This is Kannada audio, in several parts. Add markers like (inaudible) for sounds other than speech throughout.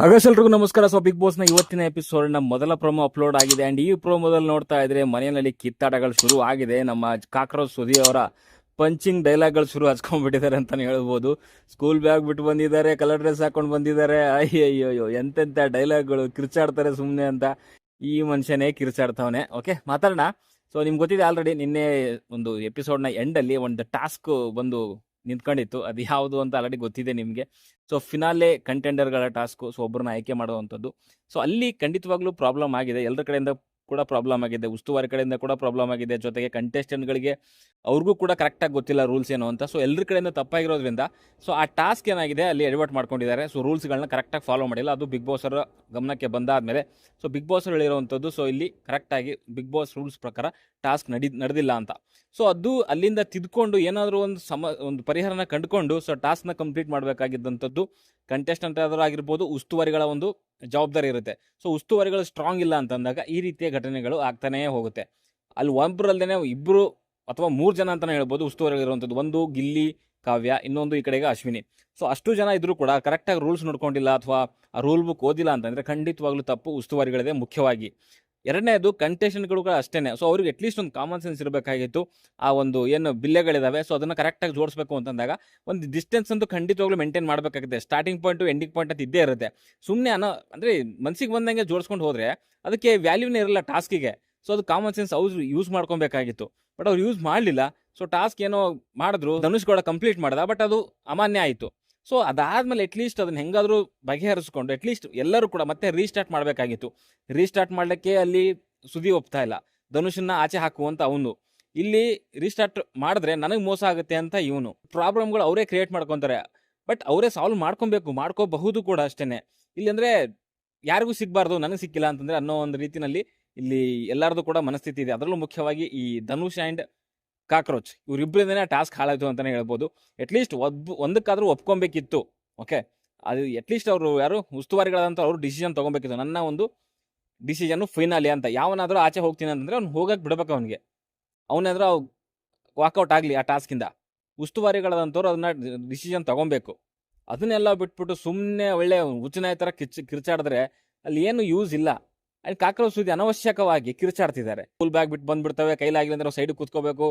ಹಾಗಾದ್ರೆ ಎಲ್ರಿಗೂ ನಮಸ್ಕಾರ. ಸೊ ಬಿಗ್ ಬಾಸ್ನ ಇವತ್ತಿನ ಎಪಿಸೋಡ್ನ ಮೊದಲ ಪ್ರೊಮೋ ಅಪ್ಲೋಡ್ ಆಗಿದೆ. ಅಂಡ್ ಈ ಪ್ರೊಮೋದಲ್ಲಿ ನೋಡ್ತಾ ಇದ್ರೆ ಮನೆಯಲ್ಲಿ ಕಿತ್ತಾಟಗಳು ಶುರು ಆಗಿದೆ. ನಮ್ಮ ಕಾಕ್ರೋಚ್ ಸುದಿ ಅವರ ಪಂಚಿಂಗ್ ಡೈಲಾಗ್ಗಳು ಶುರು ಹಚ್ಕೊಂಡ್ಬಿಟ್ಟಿದ್ದಾರೆ ಅಂತಾನೆ ಹೇಳ್ಬೋದು. ಸ್ಕೂಲ್ ಬ್ಯಾಗ್ ಬಿಟ್ಟು ಬಂದಿದ್ದಾರೆ ಕಲರ್ ಡ್ರೆಸ್ ಹಾಕೊಂಡು ಬಂದಿದ್ದಾರೆ. ಅಯ್ಯಯ್ಯೋ ಎಂತೆಂಥ ಡೈಲಾಗ್ಗಳು ಕಿರ್ಚಾಡ್ತಾರೆ ಸುಮ್ಮನೆ ಅಂತ ಈ ಮನುಷ್ಯನೇ ಕಿರ್ಚಾಡ್ತಾವನೆ. ಓಕೆ ಮಾತಾಡೋಣ. ಸೊ ನಿಮ್ಗೆ ಗೊತ್ತಿದೆ ಆಲ್ರೆಡಿ ನಿನ್ನೆ ಒಂದು ಎಪಿಸೋಡ್ನ ಎಂಡಲ್ಲಿ ಒಂದು ಟಾಸ್ಕ್ ಬಂದು ನಿಂತ್ಕೊಂಡಿತ್ತು. ಅದು ಯಾವುದು ಅಂತ ಆಲ್ರೆಡಿ ಗೊತ್ತಿದೆ ನಿಮಗೆ. ಸೊ ಫಿನಾಲೆ ಕಂಟೆಂಡರ್ಗಳ ಟಾಸ್ಕು ಸೊ ಒಬ್ಬರನ್ನ ಆಯ್ಕೆ ಮಾಡುವಂಥದ್ದು. ಸೊ ಅಲ್ಲಿ ಖಂಡಿತವಾಗ್ಲೂ ಪ್ರಾಬ್ಲಮ್ ಆಗಿದೆ. ಎಲ್ಲರ ಕಡೆಯಿಂದ ಕೂಡ ಪ್ರಾಬ್ಲಮ್ ಆಗಿದೆ. ಉಸ್ತುವಾರಿ ಕಡೆಯಿಂದ ಕೂಡ ಪ್ರಾಬ್ಲಮ್ ಆಗಿದೆ. ಜೊತೆಗೆ contestant-ಗಳಿಗೆ ಅವ್ರಿಗೂ ಕೂಡ ಕರೆಕ್ಟಾಗಿ ಗೊತ್ತಿಲ್ಲ ರೂಲ್ಸ್ ಏನು ಅಂತ. ಸೊ ಎಲ್ಲರ ಕಡೆಯಿಂದ ತಪ್ಪಾಗಿರೋದ್ರಿಂದ ಸೊ ಆ ಟಾಸ್ಕ್ ಏನಾಗಿದೆ ಅಲ್ಲಿ ಎಡವಟ್ ಮಾಡ್ಕೊಂಡಿದ್ದಾರೆ. ಸೊ ರೂಲ್ಸ್ಗಳನ್ನ ಕರೆಕ್ಟಾಗಿ ಫಾಲೋ ಮಾಡಿಲ್ಲ. ಅದು ಬಿಗ್ ಬಾಸ್ ಅವರ ಗಮನಕ್ಕೆ ಬಂದಾದಮೇಲೆ. ಸೊ ಬಿಗ್ ಬಾಸ್ ಹೇಳಿರುವಂಥದ್ದು ಸೊ ಇಲ್ಲಿ ಕರೆಕ್ಟಾಗಿ ಬಿಗ್ ಬಾಸ್ ರೂಲ್ಸ್ ಪ್ರಕಾರ ಟಾಸ್ಕ್ ನಡಿ, ನಡೆದಿಲ್ಲ ಅಂತ. ಸೊ ಅದು ಅಲ್ಲಿಂದ ತಿದ್ಕೊಂಡು ಏನಾದರೂ ಒಂದು ಸಮ, ಒಂದು ಪರಿಹಾರನ ಕಂಡುಕೊಂಡು ಸೊ ಟಾಸ್ಕ್ನ ಕಂಪ್ಲೀಟ್ ಮಾಡಬೇಕಾಗಿದ್ದಂಥದ್ದು ಕಂಟೆಸ್ಟೆಂಟ್ ಆದರೂ ಆಗಿರ್ಬೋದು ಉಸ್ತುವಾರಿಗಳ ಒಂದು ಜವಾಬ್ದಾರಿ ಇರುತ್ತೆ. ಸೊ ಉಸ್ತುವಾರಿಗಳು ಸ್ಟ್ರಾಂಗ್ ಇಲ್ಲ ಅಂತಂದಾಗ ಈ ರೀತಿಯ ಘಟನೆಗಳು ಆಗ್ತಾನೇ ಹೋಗುತ್ತೆ. ಅಲ್ಲಿ ಒಬ್ಬರಲ್ಲದೆ ಇಬ್ಬರು ಅಥವಾ ಮೂರು ಜನ ಅಂತಲೇ ಹೇಳ್ಬೋದು ಉಸ್ತುವಾರಿಗಳಿರುವಂಥದ್ದು. ಒಂದು ಗಿಲ್ಲಿ, ಕಾವ್ಯ, ಇನ್ನೊಂದು ಈ ಕಡೆಗೆ ಅಶ್ವಿನಿ. ಸೊ ಅಷ್ಟು ಜನ ಇದ್ರೂ ಕೂಡ ಕರೆಕ್ಟಾಗಿ ರೂಲ್ಸ್ ನೋಡ್ಕೊಂಡಿಲ್ಲ ಅಥವಾ ಆ ರೂಲ್ ಬುಕ್ ಓದಿಲ್ಲ ಅಂತಂದರೆ ಖಂಡಿತವಾಗ್ಲೂ ತಪ್ಪು ಉಸ್ತುವಾರಿಗಳಿದೆ ಮುಖ್ಯವಾಗಿ. ಎರಡನೇದು ಕೂಡ ಅಷ್ಟೇ ಸೊ ಅವ್ರಿಗೆ ಅಟ್ಲೀಸ್ಟ್ ಒಂದು ಕಾಮನ್ ಸೆನ್ಸ್ ಇರಬೇಕಾಗಿತ್ತು. ಆ ಒಂದು ಏನು ಬಿಲ್ಲೆಗಳಿದಾವೆ ಸೊ ಅದನ್ನು ಕರೆಕ್ಟಾಗಿ ಜೋಡಿಸ್ಬೇಕು ಅಂತಂದಾಗ ಒಂದು ಡಿಸ್ಟೆನ್ಸ್ ಅಂತೂ ಖಂಡಿತವಾಗ್ಲೂ ಮೇಂಟೈನ್ ಮಾಡಬೇಕಾಗುತ್ತೆ. ಸ್ಟಾರ್ಟಿಂಗ್ ಪಾಯಿಂಟು ಎಂಡಿಂಗ್ ಪಾಯಿಂಟ್ ಅಂತ ಇದ್ದೇ ಇರುತ್ತೆ. ಸುಮ್ಮನೆ ಅನ್ನೋ ಅಂದರೆ ಮನ್ಸಿಗೆ ಬಂದಂಗೆ ಜೋಡಿಸ್ಕೊಂಡು ಹೋದರೆ ಅದಕ್ಕೆ ವ್ಯಾಲ್ಯೂನೇ ಇರಲ್ಲ ಟಾಸ್ಕಿಗೆ ಸೊ ಅದು ಕಾಮನ್ ಸೆನ್ಸ್ ಅವ್ರು ಯೂಸ್ ಮಾಡ್ಕೊಬೇಕಾಗಿತ್ತು ಬಟ್ ಅವ್ರು ಯೂಸ್ ಮಾಡಲಿಲ್ಲ. ಸೊ ಟಾಸ್ಕ್ ಏನೋ ಮಾಡಿದ್ರು ಧನುಷ್ ಕೂಡ ಕಂಪ್ಲೀಟ್ ಮಾಡ್ದ ಬಟ್ ಅದು ಅಮಾನ್ಯ ಆಯಿತು. ಸೊ ಅದಾದ್ಮೇಲೆ ಅಟ್ಲೀಸ್ಟ್ ಅದನ್ನ ಹೆಂಗಾದರೂ ಬಗೆಹರಿಸ್ಕೊಂಡು ಅಟ್ಲೀಸ್ಟ್ ಎಲ್ಲರೂ ಕೂಡ ಮತ್ತೆ ರೀಸ್ಟಾರ್ಟ್ ಮಾಡಬೇಕಾಗಿತ್ತು. ರೀಸ್ಟಾರ್ಟ್ ಮಾಡಲಿಕ್ಕೆ ಅಲ್ಲಿ ಸುದ್ದಿ ಒಪ್ತಾ ಇಲ್ಲ. ಧನುಷನ್ನ ಆಚೆ ಹಾಕುವಂತ ಅವನು. ಇಲ್ಲಿ ರೀಸ್ಟಾರ್ಟ್ ಮಾಡಿದ್ರೆ ನನಗೆ ಮೋಸ ಆಗುತ್ತೆ ಅಂತ ಇವನು. ಪ್ರಾಬ್ಲಮ್ಗಳು ಅವರೇ ಕ್ರಿಯೇಟ್ ಮಾಡ್ಕೊತಾರೆ. ಬಟ್ ಅವರೇ ಸಾಲ್ವ್ ಮಾಡ್ಕೊಬೇಕು, ಮಾಡ್ಕೋಬಹುದು ಕೂಡ ಅಷ್ಟೇನೆ. ಇಲ್ಲಿ ಅಂದ್ರೆ ಯಾರಿಗೂ ಸಿಗಬಾರ್ದು, ನನಗೆ ಸಿಕ್ಕಿಲ್ಲ ಅಂತಂದ್ರೆ ಅನ್ನೋ ಒಂದು ರೀತಿನಲ್ಲಿ ಇಲ್ಲಿ ಎಲ್ಲರದು ಕೂಡ ಮನಸ್ಥಿತಿ ಇದೆ. ಅದರಲ್ಲೂ ಮುಖ್ಯವಾಗಿ ಈ ಧನುಷ್ ಆ್ಯಂಡ್ ಕಾಕ್ರೋಚ್. ಇವರಿಬ್ಬರಿಂದನೇ ಟಾಸ್ಕ್ ಹಾಳಾಯಿತು ಅಂತಲೇ ಹೇಳ್ಬೋದು. ಅಟ್ಲೀಸ್ಟ್ ಒಬ್ಬ ಒಂದಕ್ಕಾದರೂ ಒಪ್ಕೊಬೇಕಿತ್ತು ಓಕೆ ಅದು ಅಟ್ಲೀಸ್ಟ್ ಅವರು ಯಾರು, ಉಸ್ತುವಾರಿಗಳಾದಂಥ ಅವರು ಡಿಸಿಷನ್ ತೊಗೊಬೇಕಿತ್ತು. ನನ್ನ ಒಂದು ಡಿಸಿಷನ್ನು ಫೈನಲಿ ಅಂತ. ಯಾವನಾದರೂ ಆಚೆ ಹೋಗ್ತೀನಿ ಅಂತಂದರೆ ಅವ್ನು ಹೋಗಕ್ಕೆ ಬಿಡಬೇಕು ಅವನಿಗೆ. ಅವನಾದ್ರೂ ವಾಕೌಟ್ ಆಗಲಿ ಆ ಟಾಸ್ಕಿಂದ ಉಸ್ತುವಾರಿಗಳಾದಂಥವ್ರು ಅದನ್ನ ಡಿಸಿಷನ್ ತೊಗೊಬೇಕು. ಅದನ್ನೆಲ್ಲ ಬಿಟ್ಬಿಟ್ಟು ಸುಮ್ಮನೆ ಒಳ್ಳೆ ಉಚ್ಚನಾಯ ಥರ ಕಿಚ್, ಕಿರ್ಚಾಡಿದ್ರೆ ಅಲ್ಲಿ ಏನು ಯೂಸ್ ಇಲ್ಲ. ಅಲ್ಲಿ ಕಾಕ್ರೋಚ್ ಸುದ್ದಿ ಅನವಶ್ಯಕವಾಗಿ ಕಿರ್ಚಾಡ್ತಿದ್ದಾರೆ. ಫುಲ್ ಬ್ಯಾಗ್ ಬಿಟ್ಟು ಬಂದ್ಬಿಡ್ತವೆ ಕೈಲಾಗಿಲ್ಲ ಅಂದ್ರೆ ಸೈಡ್ ಕೂತ್ಕೋಬೇಕು.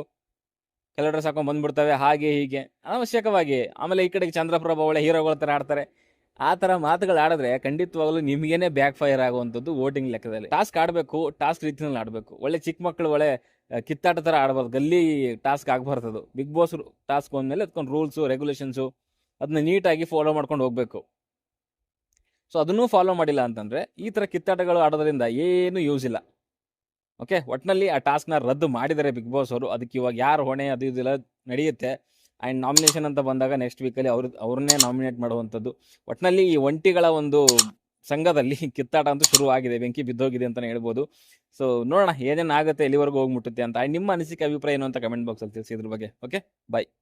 ಕೆಲ ಡ್ರೆಸ್ ಹಾಕೊಂಡು ಬಂದ್ಬಿಡ್ತವೆ, ಹಾಗೆ ಹೀಗೆ. ಅನವಶ್ಯಕವಾಗಿ. ಆಮೇಲೆ ಈ ಕಡೆಗೆ ಚಂದ್ರಪ್ರಭಾ ಒಳ್ಳೆ ಹೀರೋಗಳ ಥರ ಆಡ್ತಾರೆ. ಆ ಥರ ಮಾತುಗಳು ಆಡಿದ್ರೆ ಖಂಡಿತವಾಗಲೂ ನಿಮಗೇನೆ ಬ್ಯಾಕ್ ಫೈರ್ ಆಗುವಂಥದ್ದು ವೋಟಿಂಗ್ ಲೆಕ್ಕದಲ್ಲಿ. ಟಾಸ್ಕ್ ಆಡಬೇಕು ಟಾಸ್ಕ್ ರೀತಿಯಲ್ಲಿ ಆಡಬೇಕು. ಒಳ್ಳೆ ಚಿಕ್ಕ ಮಕ್ಕಳು ಒಳ್ಳೆ ಕಿತ್ತಾಟ ಥರ ಆಡ್ಬಾರ್ದು ಗಲ್ಲಿ ಟಾಸ್ಕ್ ಆಗಬಾರ್ದು ಬಿಗ್ ಬಾಸ್ ಟಾಸ್ಕ್ ಬಂದಮೇಲೆ ಅದಕ್ಕೊಂದು ರೂಲ್ಸು ರೆಗ್ಯುಲೇಷನ್ಸು ಅದನ್ನ ನೀಟಾಗಿ ಫಾಲೋ ಮಾಡ್ಕೊಂಡು ಹೋಗಬೇಕು. ಸೊ ಅದನ್ನೂ ಫಾಲೋ ಮಾಡಿಲ್ಲ ಅಂತಂದರೆ ಈ ಥರ ಕಿತ್ತಾಟಗಳು ಆಡೋದ್ರಿಂದ ಏನೂ ಯೂಸ್ ಇಲ್ಲ. ಓಕೆ? ಒಟ್ಟಿನಲ್ಲಿ ಆ ಟಾಸ್ಕ್ನ ರದ್ದು ಮಾಡಿದ್ದಾರೆ ಬಿಗ್ ಬಾಸ್ ಅವರು. ಅದಕ್ಕೆ ಇವಾಗ ಯಾರು ಹೊಣೆ ಅದು ಇದೆಲ್ಲ ನಡೆಯುತ್ತೆ. ಆ್ಯಂಡ್ ನಾಮಿನೇಷನ್ ಅಂತ ಬಂದಾಗ ನೆಕ್ಸ್ಟ್ ವೀಕಲ್ಲಿ ಅವ್ರ, ಅವ್ರನ್ನೇ ನಾಮಿನೇಟ್ ಮಾಡುವಂಥದ್ದು. ಒಟ್ಟಿನಲ್ಲಿ ಈ ಒಂಟಿಗಳ ಒಂದು ಸಂಘದಲ್ಲಿ (laughs) ಕಿತ್ತಾಟ ಅಂತೂ ಶುರು ಆಗಿದೆ ಬೆಂಕಿ ಬಿದ್ದೋಗಿದೆ ಅಂತಲೇ ಹೇಳ್ಬೋದು. ಸೊ ನೋಡೋಣ ಏನೇನಾಗುತ್ತೆ ಎಲ್ಲಿವರೆಗೂ ಹೋಗ್ಬಿಟ್ಟುತ್ತೆ ಅಂತ. ನಿಮ್ಮ ಅನಿಸಿಕೆ, ಅಭಿಪ್ರಾಯ ಏನು ಅಂತ ಕಮೆಂಟ್ ಬಾಕ್ಸಲ್ಲಿ ತಿಳಿಸಿ ಇದ್ರ ಬಗ್ಗೆ. ಓಕೆ? ಬಾಯ್